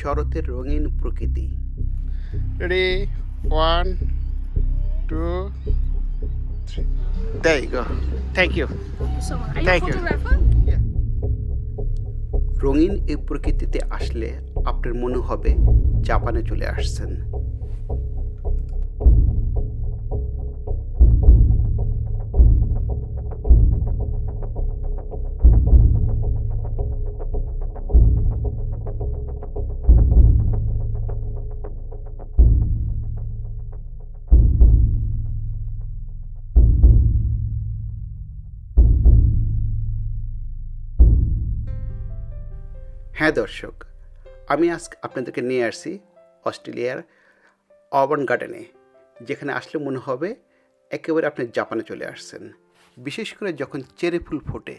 শরতের রঙিন প্রকৃতি। রে one two three thank you thank you রঙিন এই প্রকৃতিতে আসলে আপনার মনে হবে জাপানে চলে আসছেন। হ্যাঁ দর্শক, আমি আজ আপনাদেরকে নিয়ে আসছি অস্ট্রেলিয়ার অবন গার্ডেনে, যেখানে আসলে মনে হবে একেবারে আপনি জাপানে চলে আসছেন। বিশেষ করে যখন চেরি ফুল ফোটে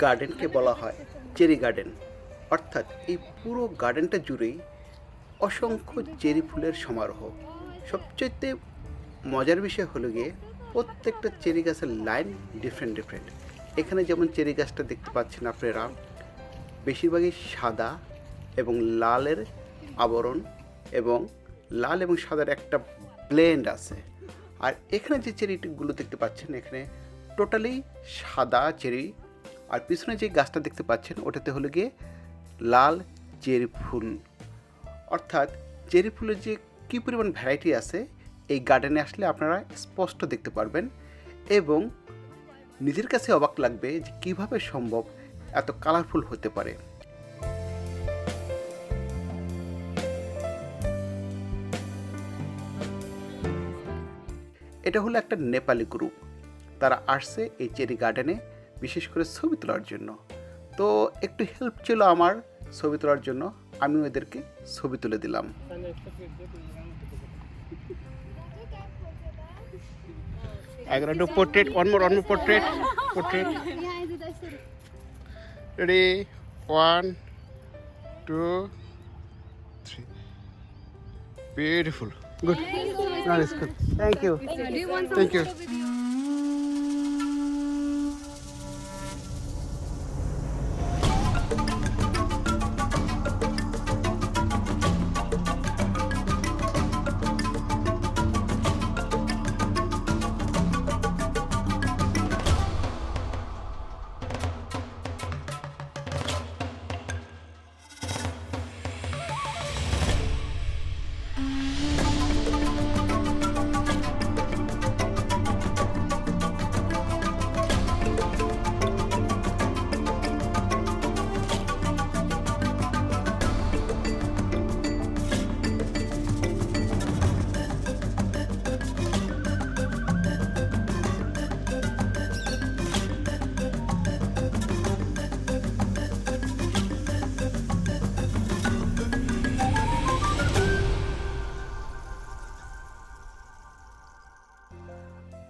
গার্ডেনকে বলা হয় চেরি গার্ডেন অর্থাৎ এই পুরো গার্ডেনটা জুড়েই অসংখ্য চেরি ফুলের সমারোহ। সবচেয়ে মজার বিষয় হলো গিয়ে প্রত্যেকটা চেরি গাছের লাইন ডিফারেন্ট ডিফারেন্ট এখানে যেমন চেরি গাছটা দেখতে পাচ্ছেন আপনারা, বেশিরভাগই সাদা এবং লালের আবরণ এবং লাল এবং সাদার একটা ব্লেন্ড আছে। আর এখানে যে চেরিগুলো দেখতে পাচ্ছেন, এখানে টোটালি সাদা চেরি আর পিছনে যে গাছটা দেখতে পাচ্ছেন, ওটাতে হলো গিয়ে লাল চেরি ফুল। অর্থাৎ চেরি ফুলের যে কী পরিমাণ ভ্যারাইটি আছে, এই গার্ডেনে আসলে আপনারা স্পষ্ট দেখতে পারবেন এবং নিজের কাছে অবাক লাগবে যে কীভাবে সম্ভব এত কালারফুল হতে পারে। এটা হলো একটা নেপালি গ্রুপ তারা আসছে এই চেরি গার্ডেনে বিশেষ করে ছবি তোলার জন্য তো একটু হেল্প ছিল আমার ছবি তোলার জন্য আমি ওদেরকে ছবি তুলে দিলাম I'm gonna do portrait. One more, one more portrait. Portrait. Ready? One, two, three. Beautiful. Good. Nice. Good. Thank you. Do you want some Thank you.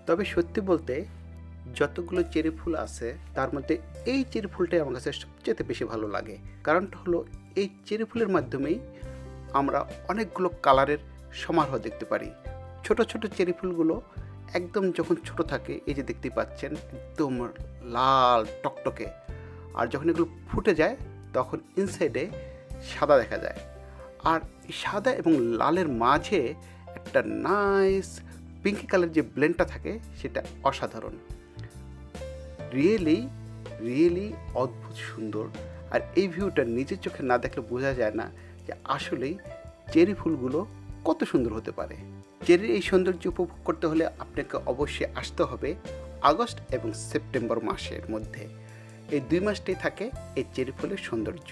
তবে সত্যি বলতে যতগুলো চেরি ফুল আছে, তার মধ্যে এই চেরি ফুলটাই আমার কাছে সবচেয়ে বেশি ভালো লাগে। কারণটা হলো, এই চেরি ফুলের মাধ্যমেই আমরা অনেকগুলো কালারের সমারোহ দেখতে পারি। ছোট ছোট চেরি ফুলগুলো একদম যখন ছোট থাকে, এই যে দেখতে পাচ্ছেন, একদম লাল টকটকে। আর যখন এগুলো ফুটে যায়, তখন ইনসাইডে সাদা দেখা যায়। আর সাদা এবং লালের মাঝে একটা নাইস পিঙ্কি কালার যে ব্লেন্ডটা থাকে, সেটা অসাধারণ। রিয়েলি রিয়েলি অদ্ভুত সুন্দর। আর এই ভিউটা নিজের চোখে না দেখলে বোঝা যায় না যে আসলেই চেরি ফুলগুলো কত সুন্দর হতে পারে। চেরির এই সৌন্দর্য উপভোগ করতে হলে আপনাকে অবশ্যই আসতে হবে আগস্ট এবং সেপ্টেম্বর মাসের মধ্যে। এই দুই মাসটাই থাকে এই চেরি ফুলের সৌন্দর্য।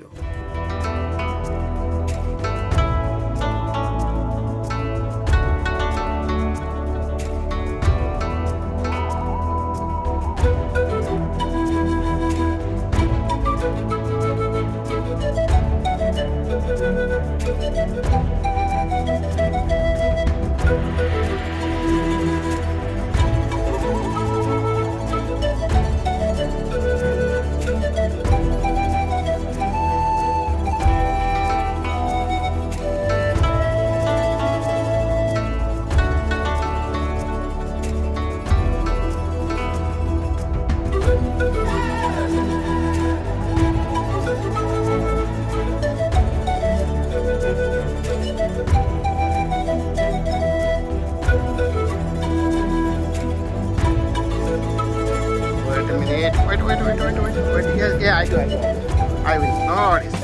Wait. Wait, wait, wait, wait, wait, yeah, I do, I will. Oh, Worries.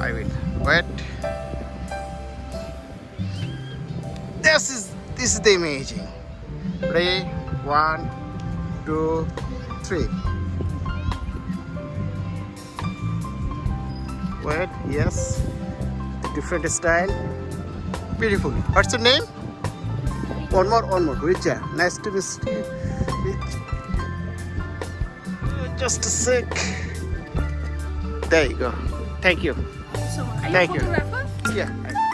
I will. Wait. This is this is the imaging. Ready? One, two, three. Wait. Yes different style. Beautiful. What's your name? One more, one more. Richa. Uh, nice to meet you. Just a sec. There you go. Thank you. So, Thank you you. a photographer? Yeah.